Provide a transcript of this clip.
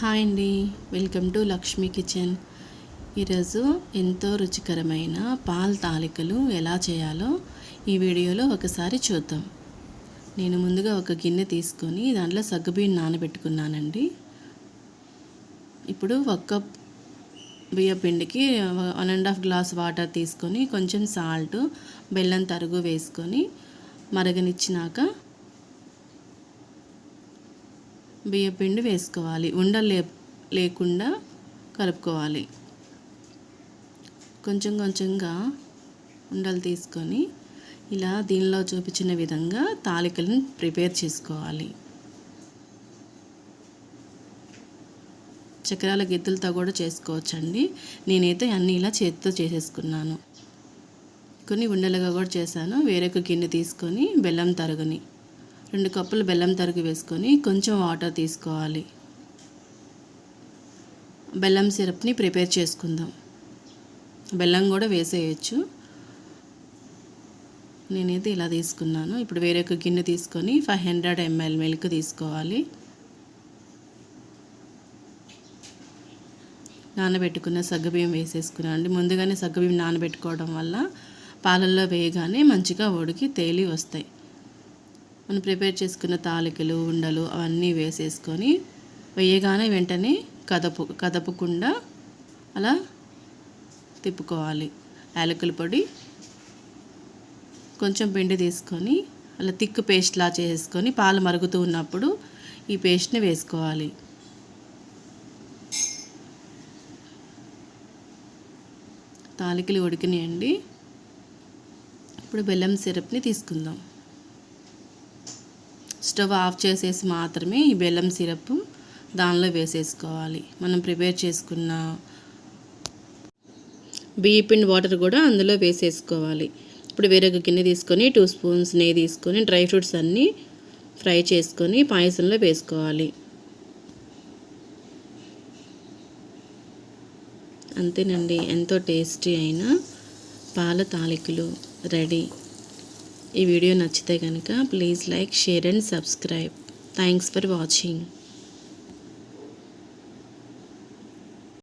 Hi అండి. Welcome to Lakshmi kitchen. ఈరోజు ఎంతో రుచికరమైన పాల్ తాలికలు ఎలా చేయాలో ఈ వీడియోలో ఒకసారి చూద్దాం. నేను ముందుగా ఒక గిన్నె తీసుకొని దాంట్లో సగ్గుబియ్యం నానబెట్టుకున్నానండి. ఇప్పుడు ఒక్క బియ్య పిండికి one and half glass water తీసుకొని కొంచెం సాల్ట్ బెల్లం తరుగు వేసుకొని మరగనిచ్చినాక బియ్యపిండి వేసుకోవాలి. ఉండలు లే లేకుండా కలుపుకోవాలి. కొంచెం కొంచెంగా ఉండలు తీసుకొని ఇలా దీనిలో చూపించిన విధంగా తాలికలను ప్రిపేర్ చేసుకోవాలి. చక్రాల గిద్దులతో కూడా చేసుకోవచ్చండి. నేనైతే అన్నీ ఇలా చేతితో చేసేసుకున్నాను. కొన్ని ఉండలుగా కూడా చేశాను. వేరొక గిన్నె తీసుకొని బెల్లం తరుగుని. రెండు కప్పులు బెల్లం తరుగు వేసుకొని కొంచెం వాటర్ తీసుకోవాలి. బెల్లం సిరప్ని ప్రిపేర్ చేసుకుందాం. బెల్లం కూడా వేసేయచ్చు. నేనైతే ఇలా తీసుకున్నాను. ఇప్పుడు వేరే ఒక గిన్నె తీసుకొని ఫైవ్ హండ్రెడ్ ఎంఎల్ మిల్క్ తీసుకోవాలి. నానబెట్టుకున్న సగ్గుబియ్యం వేసేసుకున్నాను అండి. ముందుగానే సగ్గుబియ్యం నానబెట్టుకోవడం వల్ల పాలల్లో వేయగానే మంచిగా ఉడికి తేలి వస్తాయి. మనం ప్రిపేర్ చేసుకున్న తాలికలు ఉండలు అవన్నీ వేసేసుకొని వేయగానే వెంటనే కదపు కదపకుండా అలా తిప్పుకోవాలి. యాలకుల పొడి కొంచెం పిండి తీసుకొని అలా తిక్కు పేస్ట్లా చేసుకొని పాలు మరుగుతూ ఉన్నప్పుడు ఈ పేస్ట్ని వేసుకోవాలి. తాలికలు ఉడికినాయండి. ఇప్పుడు బెల్లం సిరప్ని తీసుకుందాం. స్టవ్ ఆఫ్ చేసేసి మాత్రమే ఈ బెల్లం సిరప్ దానిలో వేసేసుకోవాలి. మనం ప్రిపేర్ చేసుకున్న బియ్య పిండి వాటర్ కూడా అందులో వేసేసుకోవాలి. ఇప్పుడు వేరొక గిన్నె తీసుకొని టూ స్పూన్స్ నెయ్యి తీసుకొని డ్రై ఫ్రూట్స్ అన్నీ ఫ్రై చేసుకొని పాయసంలో వేసుకోవాలి. అంతేనండి. ఎంతో టేస్టీ అయిన పాల తాలికలు రెడీ. ఈ వీడియో నచ్చితే కనుక please like share and subscribe. Thanks for watching